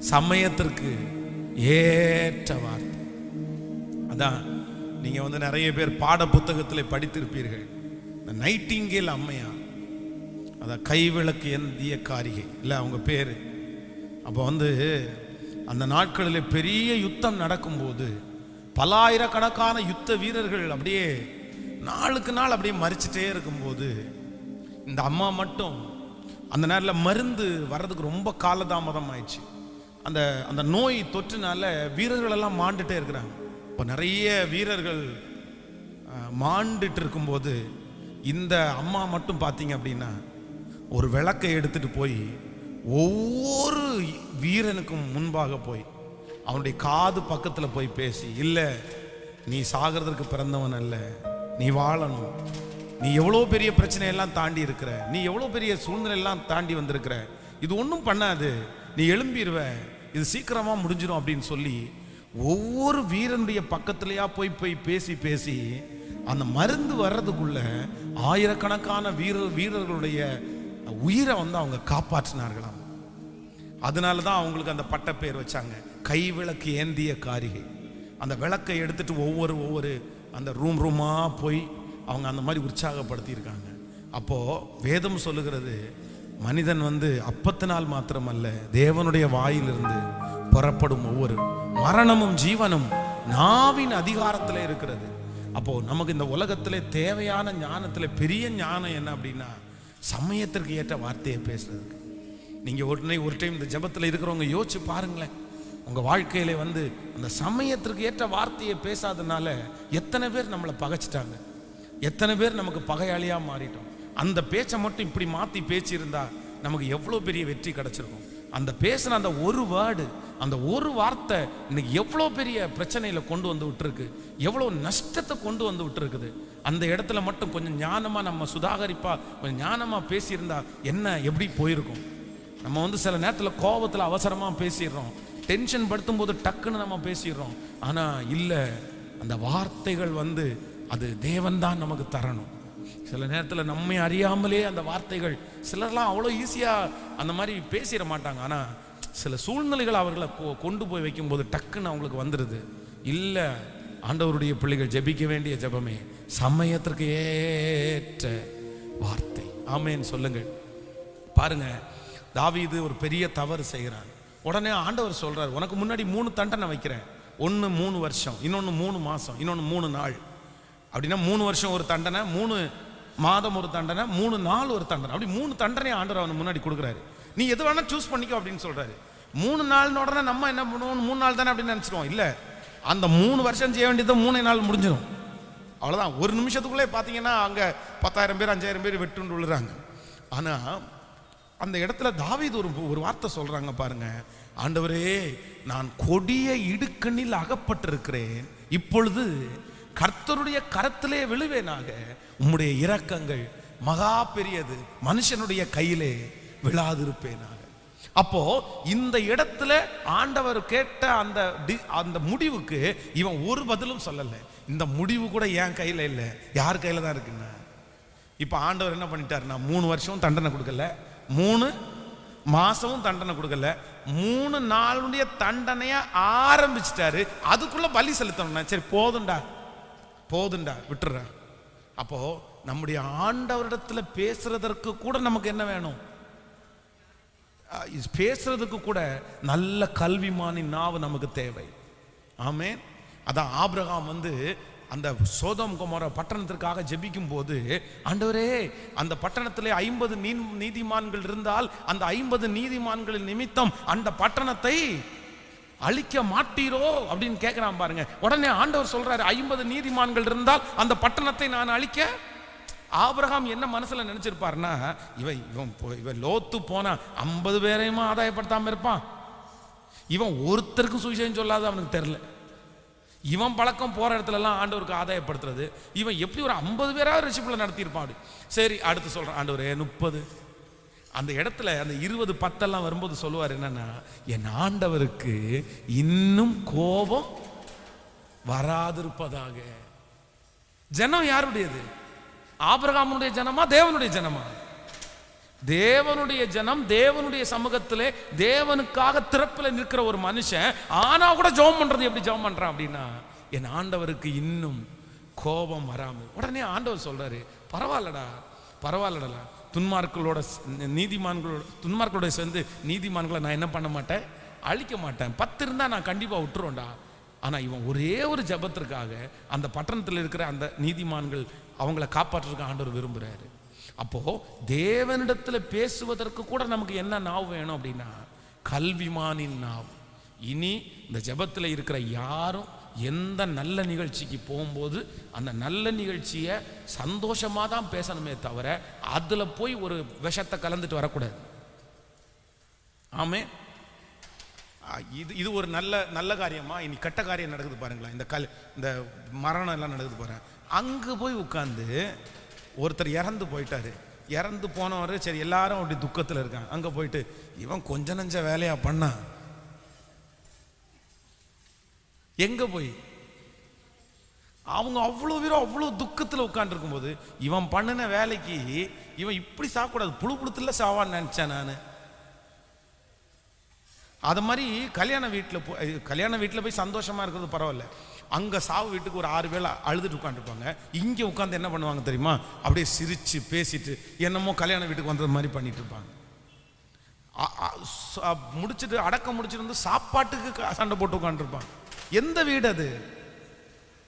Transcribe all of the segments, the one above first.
சமயத்திற்கு ஏற்ற வார்த்தை. அதான் நீங்க வந்து நிறைய பேர் பாட புத்தகத்தில் படித்திருப்பீர்கள். இந்த நைட்டிங்கேல் அம்மையார் அதான் கைவிளக்கு ஏந்திய காரிகை இல்லை அவங்க பேர். அப்போ வந்து அந்த நாட்களில் பெரிய யுத்தம் நடக்கும்போது பலாயிரக்கணக்கான யுத்த வீரர்கள் அப்படியே நாளுக்கு நாள் அப்படியே மறிச்சிட்டே இருக்கும்போது இந்த அம்மா மட்டும் அந்த நேரத்தில் மருந்து வர்றதுக்கு ரொம்ப காலதாமதம் ஆயிடுச்சு அந்த அந்த நோய் தொற்றுனால வீரர்களெல்லாம் மாண்டுட்டே இருக்கிறாங்க. இப்போ நிறைய வீரர்கள் மாண்டுட்டு இருக்கும்போது இந்த அம்மா மட்டும் பார்த்தீங்க அப்படின்னா ஒரு விளக்கை எடுத்துட்டு போய் ஒவ்வொரு வீரனுக்கும் முன்பாக போய் அவனுடைய காது பக்கத்தில் போய் பேசி இல்லை நீ சாகிறதுக்கு பிறந்தவன் அல்ல நீ வாழணும். நீ எவ்வளோ பெரிய பிரச்சனையெல்லாம் தாண்டி இருக்கிற நீ எவ்வளோ பெரிய சூழ்நிலையெல்லாம் தாண்டி வந்திருக்கிற. இது ஒன்றும் பண்ணாது. நீ எழும்பிடுவ இது சீக்கிரமாக முடிஞ்சிடும் அப்படின்னு சொல்லி ஒவ்வொரு வீரனுடைய பக்கத்துலையா போய் போய் பேசி பேசி அந்த மருந்து வர்றதுக்குள்ள ஆயிரக்கணக்கான வீரர் வீரர்களுடைய உயிரை வந்து அவங்க காப்பாற்றினார்களாம். அதனால தான் அவங்களுக்கு அந்த பட்ட பேர் வச்சாங்க. கைவிளக்கு ஏந்திய காரிகை. அந்த விளக்கை எடுத்துட்டு ஒவ்வொரு ஒவ்வொரு அந்த ரூம் ரூமாக போய் அவங்க அந்த மாதிரி உற்சாகப்படுத்தியிருக்காங்க. அப்போது வேதம் சொல்லுகிறது மனிதன் வந்து அப்பத்தினால் மாத்திரமல்ல தேவனுடைய வாயிலிருந்து புறப்படும் ஒவ்வொரு மரணமும் ஜீவனும் நாவின் அதிகாரத்தில் இருக்கிறது. அப்போ நமக்கு இந்த உலகத்தில் தேவையான ஞானத்துல பெரிய ஞானம் என்ன அப்படின்னா சமயத்திற்கு ஏற்ற வார்த்தையை பேசுறதுக்கு. நீங்க உடனே ஒரு டைம் இந்த ஜெபத்துல இருக்கிறவங்க யோசிச்சு பாருங்களேன். உங்க வாழ்க்கையில வந்து அந்த சமயத்திற்கு ஏற்ற வார்த்தையை பேசாதனால எத்தனை பேர் நம்மளை பகைச்சிட்டாங்க. எத்தனை பேர் நமக்கு பகையாளியாக மாறிட்டோம். அந்த பேச்சை மட்டும் இப்படி மாற்றி பேச்சிருந்தா நமக்கு எவ்வளோ பெரிய வெற்றி கிடச்சிருக்கும். அந்த பேசின அந்த ஒரு வேர்டு அந்த ஒரு வார்த்தை இன்னைக்கு எவ்வளோ பெரிய பிரச்சனையில் கொண்டு வந்து விட்டுருக்கு எவ்வளோ நஷ்டத்தை கொண்டு வந்து விட்டுருக்குது. அந்த இடத்துல மட்டும் கொஞ்சம் ஞானமாக நம்ம சுதாகரிப்பா கொஞ்சம் ஞானமாக பேசியிருந்தா என்ன எப்படி போயிருக்கும்? நம்ம வந்து சில நேரத்தில் கோபத்தில் அவசரமாக பேசிடுறோம். டென்ஷன் படுத்தும் போது டக்குன்னு நம்ம பேசிடுறோம். ஆனால் இல்லை அந்த வார்த்தைகள் வந்து அது தேவன் தான் நமக்கு தரணும். சில நேரத்தில் நம்மை அறியாமலே அந்த வார்த்தைகள் சிலர்லாம் அவ்வளோ ஈஸியாக அந்த மாதிரி பேசிட மாட்டாங்க. ஆனால் சில சூழ்நிலைகள் அவர்களை கொண்டு போய் வைக்கும்போது டக்குன்னு அவங்களுக்கு வந்துடுது இல்லை ஆண்டவருடைய பிள்ளைகள் ஜெபிக்க வேண்டிய ஜெபமே சமயத்திற்கு ஏற்ற வார்த்தை. ஆமேன்னு சொல்லுங்கள். பாருங்க தாவீது ஒரு பெரிய தவறு செய்கிறான் உடனே ஆண்டவர் சொல்றார் உனக்கு முன்னாடி மூணு தண்டனை வைக்கிறேன். ஒன்று மூணு வருஷம் இன்னொன்று மூணு மாதம் இன்னொன்று மூணு நாள். அப்படின்னா மூணு வருஷம் ஒரு தண்டனை மூணு மாதம் ஒரு தண்டனை மூணு நாள் ஒரு தண்டனை. அப்படி மூணு தண்டனை ஆண்டவர் அவனுக்கு முன்னாடி கொடுக்குறாரு. நீ எது வேணா சூஸ் பண்ணிக்கோ அப்படின்னு சொல்றாரு. மூணு நாள் உடனே நம்ம என்ன பண்ணுவோம் மூணு நாள் தானே அப்படின்னு நினச்சிருவோம். இல்லை அந்த மூணு வருஷம் செய்ய வேண்டியது மூணே நாள் முடிஞ்சிடும் அவ்வளோதான் ஒரு நிமிஷத்துக்குள்ளே பார்த்தீங்கன்னா அங்கே பத்தாயிரம் பேர் அஞ்சாயிரம் பேர் வெட்டுன்னு விழுறாங்க. ஆனால் அந்த இடத்துல தாவீது ஒரு ஒரு வார்த்தை சொல்கிறாங்க பாருங்க. ஆண்டவரே நான் கொடிய இடுக்கண்ணில் அகப்பட்டிருக்கிறேன். இப்பொழுது கர்த்தருடைய கரத்திலே விழுவேனாக. உம்முடைய இரக்கங்கள் மகா பெரியது. மனுஷனுடைய கையிலே விழாதிருப்பேனாக. அப்போ இந்த இடத்துல ஆண்டவர் கேட்ட அந்த டி- அந்த முடிவுக்கு இவன் ஒரு பதிலும் சொல்லலை. இந்த முடிவு கூட என் கையில் இல்லை. யார் கையில் தான் இருக்குன்னா? இப்போ ஆண்டவர் என்ன பண்ணிட்டாருன்னா மூணு வருஷமும் தண்டனை கொடுக்கல. மூணு மாசமும் தண்டனை கொடுக்கல. மூணு நாளுடைய தண்டனையை ஆரம்பிச்சிட்டாரு. அதுக்குள்ள பலி செலுத்தணும்னா சரி போதும்டா. போதும்டா விட்டுற அப்போ நம்முடைய ஆண்டவரிடத்துல பேசுறதற்கு கூட நமக்கு என்ன வேணும்? இது பேசுறதுக்கு கூட நல்ல கல்விமானி நாவு நமக்கு தேவை. ஆமே அதான் ஆபிரகாம் வந்து அந்த சோதம் குமார பட்டணத்திற்காக ஜெபிக்கும் போது ஆண்டவரே அந்த பட்டணத்திலே ஐம்பது நீ நீதிமான்கள் இருந்தால் அந்த ஐம்பது நீதிமான்களின் நிமித்தம் அந்த பட்டணத்தை அழிக்க மாட்டீரோ அப்படின்னு கேட்குறான் பாருங்க. உடனே ஆண்டவர் சொல்றாரு ஐம்பது நீதிமான்கள் இருந்தால் அந்த பட்டணத்தை நான் அழிக்க? ஆபிரகாம் என்ன மனசுல நினைச்சிருப்பாருன்னா இவன் இவன் இவன் லோத்து போனா ஐம்பது பேரையுமா ஆதாயப்படுத்தாம இருப்பான்? இவன் ஒருத்தருக்கும் சுவிசேஷம் சொல்லாத அவனுக்கு தெரில இவன் பழக்கம் போற இடத்துலலாம் ஆண்டவருக்கு ஆதாயப்படுத்துறது. இவன் எப்படி ஒரு ஐம்பது பேராவது ரிஷிப்பில் நடத்தியிருப்பான் அப்படி. சரி அடுத்து சொல்றான் ஆண்டவரே முப்பது. அந்த இடத்துல அந்த இருபது பத்தெல்லாம் வரும்போது சொல்லுவார் என்னன்னா என் ஆண்டவருக்கு இன்னும் கோபம் வராதிருப்பதாக. ஜனம் யாருடையது? ஆபிரகாமுடைய ஜனமா தேவனுடைய ஜனமா? தேவனுடைய ஜனம் தேவனுடைய சமூகத்திலே தேவனுக்காக திறப்பில் நிற்கிற ஒரு மனுஷன் ஆனா கூட ஜெபம் பண்றது எப்படி ஜெபம் பண்றான் அப்படின்னா என் ஆண்டவருக்கு இன்னும் கோபம் வராமல். உடனே ஆண்டவர் சொல்றாரு பரவாயில்லடா பரவாயில்லடா. துன்மார்களோட நீதிமான்களோட துன்மார்களோட சேர்ந்து நீதிமான்களை நான் என்ன பண்ண மாட்டேன்? அழிக்க மாட்டேன். பத்து இருந்தால் நான் கண்டிப்பாக விட்டுருவோண்டா ஆனால் இவன் ஒரே ஒரு ஜெபத்திற்காக அந்த பட்டணத்தில் இருக்கிற அந்த நீதிமான்கள் அவங்கள காப்பாற்றுறதுக்கு ஆண்டவர் விரும்புகிறாரு அப்போது தேவனிடத்தில் பேசுவதற்கு கூட நமக்கு என்ன நாவு வேணும் அப்படின்னா கல்விமானின் நாவு. இனி இந்த ஜெபத்தில் இருக்கிற யாரும் எந்த நல்ல நிகழ்ச்சிக்கு போகும்போது அந்த நல்ல நிகழ்ச்சியை சந்தோஷமாக தான் பேசணுமே தவிர அதில் போய் ஒரு விஷத்தை கலந்துட்டு வரக்கூடாது. ஆமே இது இது ஒரு நல்ல நல்ல காரியமா? இனி கெட்ட காரியம் நடக்குது பாருங்களேன். இந்த கல் இந்த மரணம் எல்லாம் நடக்குது பாருங்க அங்கே போய் உட்காந்து ஒருத்தர் இறந்து போயிட்டாரு. இறந்து போனவர் சரி எல்லாரும் அப்படி துக்கத்தில் இருக்காங்க. அங்கே போயிட்டு இவன் கொஞ்ச நஞ்ச வேலையாக பண்ணான் எங்க போய்? அவங்க அவ்வளோ பேரும் அவ்வளோ துக்கத்தில் உட்காந்துருக்கும் போது இவன் பண்ணின வேலைக்கு இவன் இப்படி சாப்பிடக்கூடாது புழு புழுத்துல சாவான்னு நினச்சேன் நான். அது மாதிரி கல்யாண வீட்டில் போய் கல்யாண வீட்டில் போய் சந்தோஷமாக இருக்கிறது பரவாயில்ல. அங்கே சாவு வீட்டுக்கு ஒரு ஆறு வேளை அழுதுட்டு உட்காந்துருப்பாங்க இங்கே உட்காந்து என்ன பண்ணுவாங்க தெரியுமா? அப்படியே சிரித்து பேசிட்டு என்னமோ கல்யாண வீட்டுக்கு வந்தது மாதிரி பண்ணிட்டு இருப்பாங்க. முடிச்சிட்டு அடக்கம் முடிச்சிட்டு வந்து சாப்பாட்டுக்கு சண்டை போட்டு உட்காந்துருப்பாங்க எந்த வீடு அது?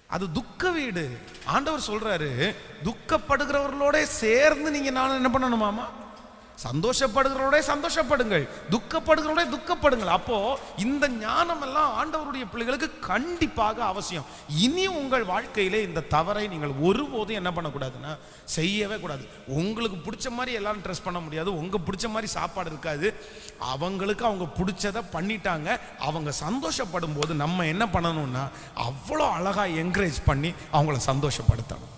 அது துக்க வீடு. ஆண்டவர் சொல்றாரு துக்கப்படுகிறவர்களோட சேர்ந்து நீங்க நானும் என்ன பண்ணணுமாமா? சந்தோஷப்படுகிறோட சந்தோஷப்படுங்கள் துக்கப்படுகிறோட துக்கப்படுங்கள். அப்போ இந்த ஞானம் எல்லாம் ஆண்டவருடைய பிள்ளைகளுக்கு கண்டிப்பாக அவசியம். இனி உங்கள் வாழ்க்கையிலே இந்த தவறை நீங்கள் ஒருபோதும் என்ன பண்ணக்கூடாதுன்னா செய்யவே கூடாது. உங்களுக்கு பிடிச்ச மாதிரி எல்லாரும் ட்ரெஸ் பண்ண முடியாது உங்க பிடிச்ச மாதிரி சாப்பாடு இருக்காது. அவங்களுக்கு அவங்க பிடிச்சதை பண்ணிட்டாங்க. அவங்க சந்தோஷப்படும் போது நம்ம என்ன பண்ணணும்னா அவ்வளோ அழகா என்கரேஜ் பண்ணி அவங்கள சந்தோஷப்படுத்தணும்.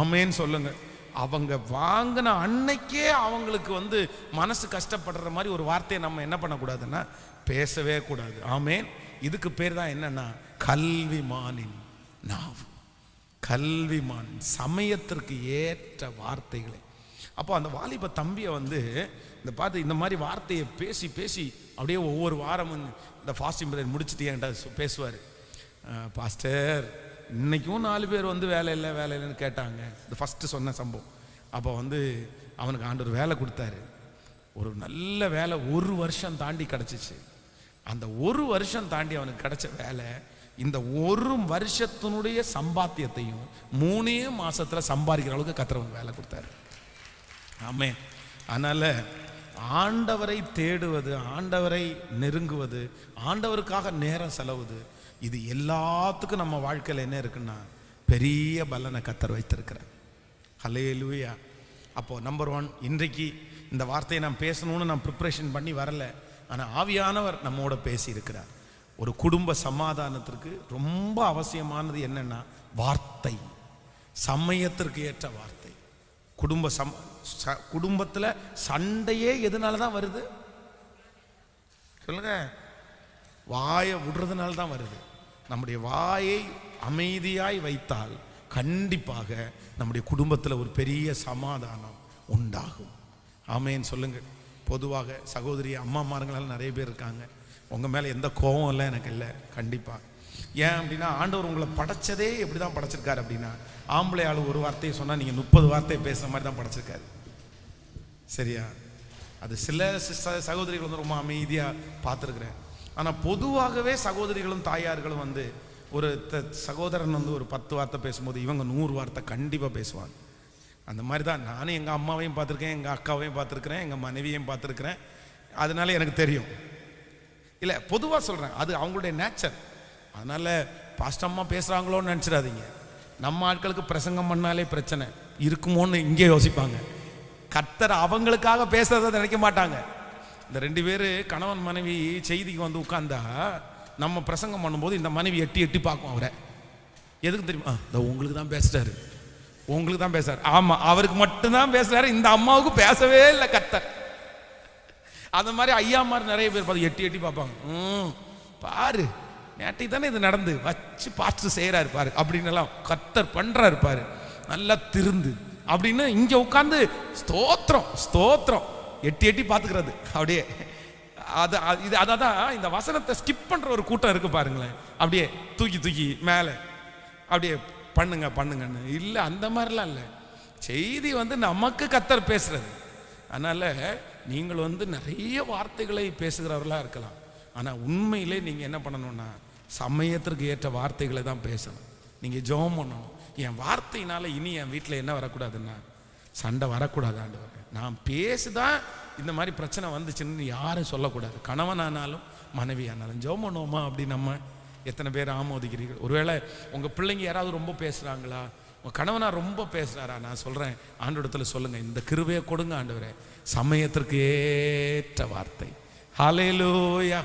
ஆமேன்னு சொல்லுங்கள் அவங்க வாங்கின அன்னைக்கே அவங்களுக்கு வந்து மனசு கஷ்டப்படுற மாதிரி ஒரு வார்த்தையை நம்ம என்ன பண்ணக்கூடாதுன்னா பேசவே கூடாது. ஆமேன். இதுக்கு பேர் தான் என்னன்னா கல்விமானின் நாவு. கல்விமான் சமயத்திற்கு ஏற்ற வார்த்தைகளை. அப்போ அந்த வாலிப தம்பியை வந்து இந்த பார்த்து இந்த மாதிரி வார்த்தையை பேசி பேசி அப்படியே ஒவ்வொரு வாரமும் இந்த ஃபாஸ்டிங் பீரியட் முடிச்சுட்டு என்கிட்ட பேசுவார். பாஸ்டர் இன்னைக்கும் நாலு பேர் வந்து வேலை இல்லை வேலை இல்லைன்னு கேட்டாங்க. இந்த ஃபஸ்ட்டு சொன்ன சம்பவம். அப்போ வந்து அவனுக்கு ஆண்டவர் வேலை கொடுத்தாரு. ஒரு நல்ல வேலை ஒரு வருஷம் தாண்டி கிடச்சிச்சு. அந்த ஒரு வருஷம் தாண்டி அவனுக்கு கிடைச்ச வேலை இந்த ஒரு வருஷத்தினுடைய சம்பாத்தியத்தையும் மூணே மாதத்தில் சம்பாதிக்கிற அளவுக்கு கத்திரவன் வேலை கொடுத்தாரு. ஆமே அதனால் ஆண்டவரை தேடுவது ஆண்டவரை நெருங்குவது ஆண்டவருக்காக நேரம் செலவுது இது எல்லாத்துக்கும் நம்ம வாழ்க்கையில் என்ன இருக்குன்னா பெரிய பலனை கத்தர் வைத்திருக்கிறார். ஹலேலூயா அப்போது நம்பர் ஒன் இன்றைக்கு இந்த வார்த்தையை நான் பேசணும்னு நான் ப்ரிப்ரேஷன் பண்ணி வரல. ஆனால் ஆவியானவர் நம்மோட பேசியிருக்கிறார். ஒரு குடும்ப சமாதானத்திற்கு ரொம்ப அவசியமானது என்னென்னா வார்த்தை. சமயத்திற்கு ஏற்ற வார்த்தை. குடும்ப சம் ச- குடும்பத்தில் சண்டையே எதனால தான் வருது? சொல்லுங்கள் வாயை விடுறதுனால தான் வருது. நம்முடைய வாயை அமைதியாய் வைத்தால் கண்டிப்பாக நம்முடைய குடும்பத்தில் ஒரு பெரிய சமாதானம் உண்டாகும். ஆமேன்னு சொல்லுங்கள் பொதுவாக சகோதரி அம்மாமாருங்களால நிறைய பேர் இருக்காங்க. உங்கள் மேலே எந்த கோபம் இல்லை எனக்கு இல்லை. கண்டிப்பாக ஏன் அப்படின்னா ஆண்டவர் உங்களை படைச்சதே எப்படி தான் படைச்சிருக்காரு அப்படின்னா ஆம்பளை ஆள் ஒரு வார்த்தையை சொன்னால் நீங்கள் முப்பது வார்த்தையை பேசுகிற மாதிரி தான் படைச்சிருக்காரு. சரியா? அது சில சகோதரிகள் வந்து ரொம்ப அமைதியாக பார்த்துருக்குறேன். ஆனால் பொதுவாகவே சகோதரிகளும் தாயார்களும் வந்து ஒரு த- சகோதரன் வந்து ஒரு பத்து வார்த்தை பேசும்போது இவங்க நூறு வார்த்தை கண்டிப்பாக பேசுவாங்க. அந்த மாதிரி தான் நானும் எங்கள் அம்மாவையும் பார்த்துருக்கேன் எங்கள் அக்காவையும் பார்த்துருக்குறேன் எங்கள் மனைவியையும் பார்த்துருக்குறேன். அதனால எனக்கு தெரியும். இல்லை பொதுவாக சொல்கிறேன் அது அவங்களுடைய நேச்சர் அதனால் பாஸ்ட் அம்மா பேசுகிறாங்களோன்னு நினச்சிடாதீங்க. நம்ம ஆட்களுக்கு பிரசங்கம் பண்ணாலே பிரச்சனை. இருக்குமோன்னு இங்கே யோசிப்பாங்க. கர்த்தர் அவங்களுக்காக பேசுகிறத நினைக்க மாட்டாங்க. இந்த ரெண்டு பேர் கணவன் மனைவி செய்திக்கு வந்து உட்காந்தா நம்ம பிரசங்கம் பண்ணும்போது இந்த மனைவி எட்டி எட்டி பார்க்கும் அவரை. எதுக்கு தெரியுமா? இந்த உங்களுக்கு தான் பேசுறாரு. உங்களுக்கு தான் பேசுறாரு. ஆமாம் அவருக்கு மட்டும்தான் பேசுறாரு. இந்த அம்மாவுக்கு பேசவே இல்லை கத்தர் அந்த மாதிரி ஐயாமார் நிறைய பேர் பார்த்து எட்டி எட்டி பார்ப்பாங்க. ம் பாரு நேற்றைக்கு தானே இது நடந்து வச்சு பார்த்து செய்கிறாரு பாரு அப்படின்னு எல்லாம் கத்தர் பண்ணுறாரு பாரு. நல்லா திருந்து அப்படின்னு இங்கே உட்காந்து ஸ்தோத்திரம் ஸ்தோத்திரம். எட்டி எட்டி பார்த்துக்கிறது. அப்படியே அது அது- இது அதான் இந்த வசனத்தை ஸ்கிப் பண்ணுற ஒரு கூட்டம் இருக்கு பாருங்களேன். அப்படியே தூக்கி தூக்கி மேலே. அப்படியே பண்ணுங்க பண்ணுங்கன்னு. இல்லை அந்த மாதிரிலாம் இல்லை. செய்தி வந்து நமக்கு கத்தர் பேசுறது. அதனால் நீங்கள் வந்து நிறைய வார்த்தைகளை பேசுகிறவர்களாக இருக்கலாம். ஆனால் உண்மையிலே நீங்கள் என்ன பண்ணணும்னா சமயத்திற்கு ஏற்ற வார்த்தைகளை தான் பேசணும். நீங்கள் ஜெபம் பண்ணணும். என் வார்த்தையினால் இனி என் வீட்டில் என்ன வரக்கூடாதுன்னா சண்டை வரக்கூடாது ஆண்டவர். நான் பேசுதான் இந்த மாதிரி பிரச்சனை வந்துச்சுன்னு யாரும் சொல்லக்கூடாது. கணவனானாலும் மனைவி ஆனாலும் ஜெபம் பண்ணுவோமா அப்படி நம்ம? எத்தனை பேர் ஆமோதிக்கிறீர்கள்? ஒருவேளை உங்கள் பிள்ளைங்க யாராவது ரொம்ப பேசுகிறாங்களா உங்கள் கணவனா ரொம்ப பேசுகிறாரா நான் சொல்கிறேன் ஆண்டோடத்தில் சொல்லுங்கள் இந்த கிருவையை கொடுங்க ஆண்டவரே. சமயத்திற்கு ஏற்ற வார்த்தை. ஹalleluya